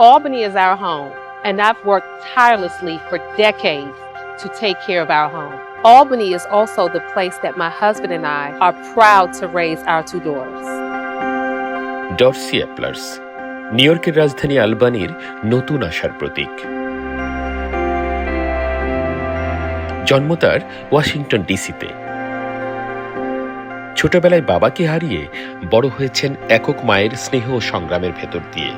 Albany is our home, and I've worked tirelessly for decades to take care of our home. Albany is also the place that my husband and I are proud to raise our two daughters. Dorcey Applyrs New ইয়র্কের রাজধানী আলবানির নতুন আশার প্রতীক জন্ম তার Washington ডিসিতে ছোটবেলায় বাবাকে হারিয়ে বড় হয়েছেন একক মায়ের স্নেহ ও সংগ্রামের ভেতর দিয়ে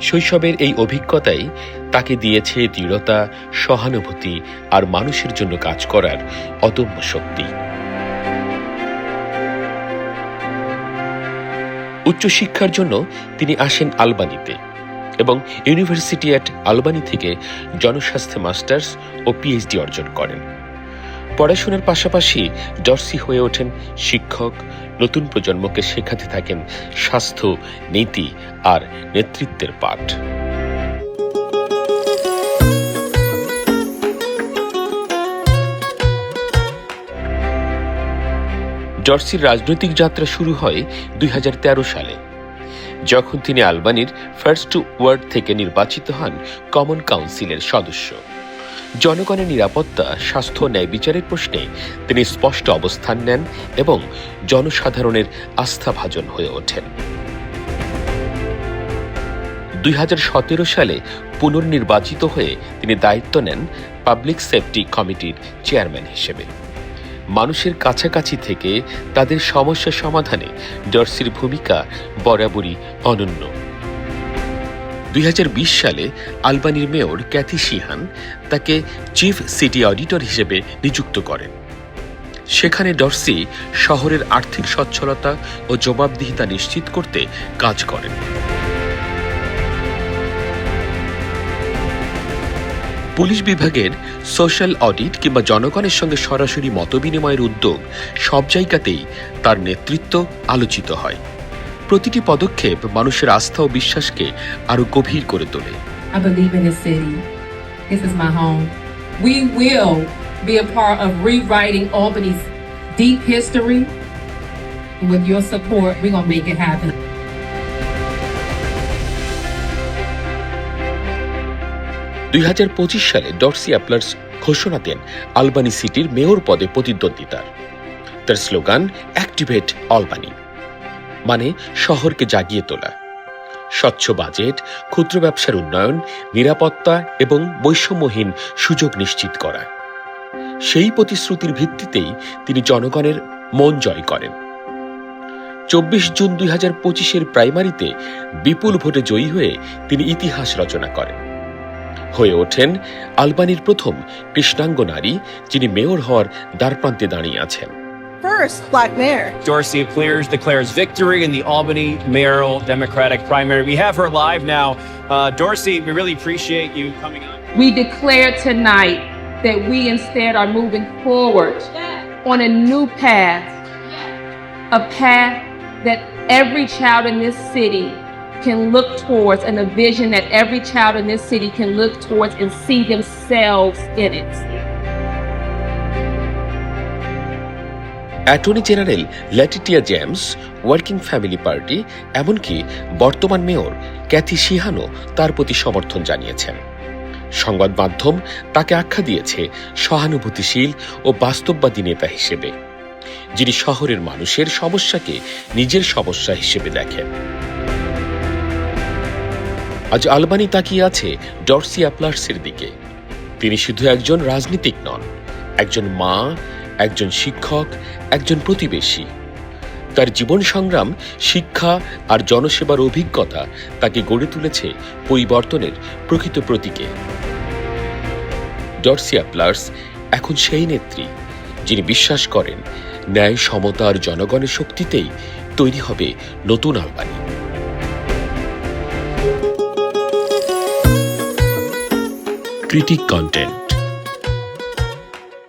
শৈশবের এই অভিজ্ঞতাই তাকে দিয়েছে দৃঢ়তা, সহানুভূতি আর মানুষের জন্য কাজ করার অদম্য শক্তি। উচ্চশিক্ষার জন্য তিনি আসেন আলবানিতে এবং ইউনিভার্সিটি অ্যাট আলবানি থেকে জনস্বাস্থ্যে মাস্টার্স ও পিএইচডি অর্জন করেন। পড়াশোনার পাশাপাশি ডরসি হয়ে ওঠেন শিক্ষক, নতুন প্রজন্মকে শেখাতে থাকেন স্বাস্থ্য, নীতি আর নেতৃত্বের পাঠ। ডরসির রাজনৈতিক যাত্রা শুরু হয় দুই হাজার তেরো সালে। যখন তিনি আলবানির ফার্স্ট ওয়ার্ড থেকে নির্বাচিত হন কমন কাউন্সিলের সদস্য। জনগণের নিরাপত্তা, স্বাস্থ্য, ন্যায় বিচারের প্রশ্নে তিনি স্পষ্ট অবস্থান নেন এবং জনসাধারণের আস্থাভাজন হয়ে ওঠেন। দুই হাজার সতেরো সালে পুনর্নির্বাচিত হয়ে তিনি দায়িত্ব নেন পাবলিক সেফটি কমিটির চেয়ারম্যান হিসেবে। মানুষের কাছাকাছি থেকে তাদের সমস্যা সমাধানে ডরসির ভূমিকা বরাবরই অনন্য। দুই হাজার বিশ সালে আলবানির মেয়র ক্যাথি সিহান তাকে চিফ সিটি অডিটর হিসেবে নিযুক্ত করেন। সেখানে ডরসি শহরের আর্থিক সচ্ছলতা ও জবাবদিহিতা নিশ্চিত করতে কাজ করেন। পুলিশ বিভাগের সোশ্যাল অডিট কিংবা জনগণের সঙ্গে সরাসরি মতবিনিময়ের উদ্যোগ সব জায়গাতেই তার নেতৃত্ব আলোচিত হয়। প্রতিটি পদক্ষেপ মানুষের আস্থা ও বিশ্বাসকে আরও গভীর করে তোলে I believe in this city. This is my home. We will be a part of rewriting Albany's deep history. With your support, we're going to make it happen. দুই হাজার পঁচিশ সালে ডরসি অ্যাপলার্স ঘোষণা দেন আলবানি সিটির মেয়র পদে প্রতিদ্বন্দ্বিতার তার স্লোগান অ্যাক্টিভেট অলবানি মানে শহরকে জাগিয়ে তোলা। স্বচ্ছ বাজেট, ক্ষুদ্র ব্যবসার উন্নয়ন, নিরাপত্তা এবং বৈষম্যহীন সুযোগ নিশ্চিত করা। সেই প্রতিশ্রুতির ভিত্তিতেই তিনি জনগণের মন জয় করেন। চব্বিশ জুন দুই হাজার পঁচিশের প্রাইমারিতে বিপুল ভোটে জয়ী হয়ে তিনি ইতিহাস রচনা করেন। হয়ে ওঠেন আলবানির প্রথম কৃষ্ণাঙ্গ নারী যিনি মেয়র হওয়ার দ্বারপ্রান্তে দাঁড়িয়ে আছেন। First black mayor. Dorsey declares, declares victory in the Albany mayoral Democratic primary. We have her live now. Uh, Dorsey, we really appreciate you coming on. We declare tonight that we instead are moving forward on a new path, a path that every child in this city can look towards, and a vision that every child in this city can look towards and see themselves in it. Attorney general Letitia James, working family party, এমনকি বর্তমান mayor Kathy সিহানো তার প্রতি সমর্থন জানিয়েছেন। সংবাদ মাধ্যম তাকে আখ্যা দিয়েছে সহানুভূতিশীল ও বাস্তববাদী নেতা হিসেবে। যিনি শহরের মানুষের সমস্যাকে নিজের সমস্যা হিসেবে দেখেন। আজ আলবানি তাকিয়ে আছে ডরসি অ্যাপলার্সের দিকে। তিনি শুধু একজন রাজনীতিক নন, একজন মা একজন শিক্ষক, একজন প্রতিবেশী। তার জীবন সংগ্রাম, শিক্ষা আর জনসেবার অভিজ্ঞতা তাকে গড়ে তুলেছে পরিবর্তনের প্রকৃত প্রতীকে। ডরসিয়া প্লার্স এখন সেই নেত্রী, যিনি বিশ্বাস করেন ন্যায়, সমতা আর জনগণের শক্তিতেই তৈরি হবে নতুন আলবানি ক্রিটিক কন্টেন্ট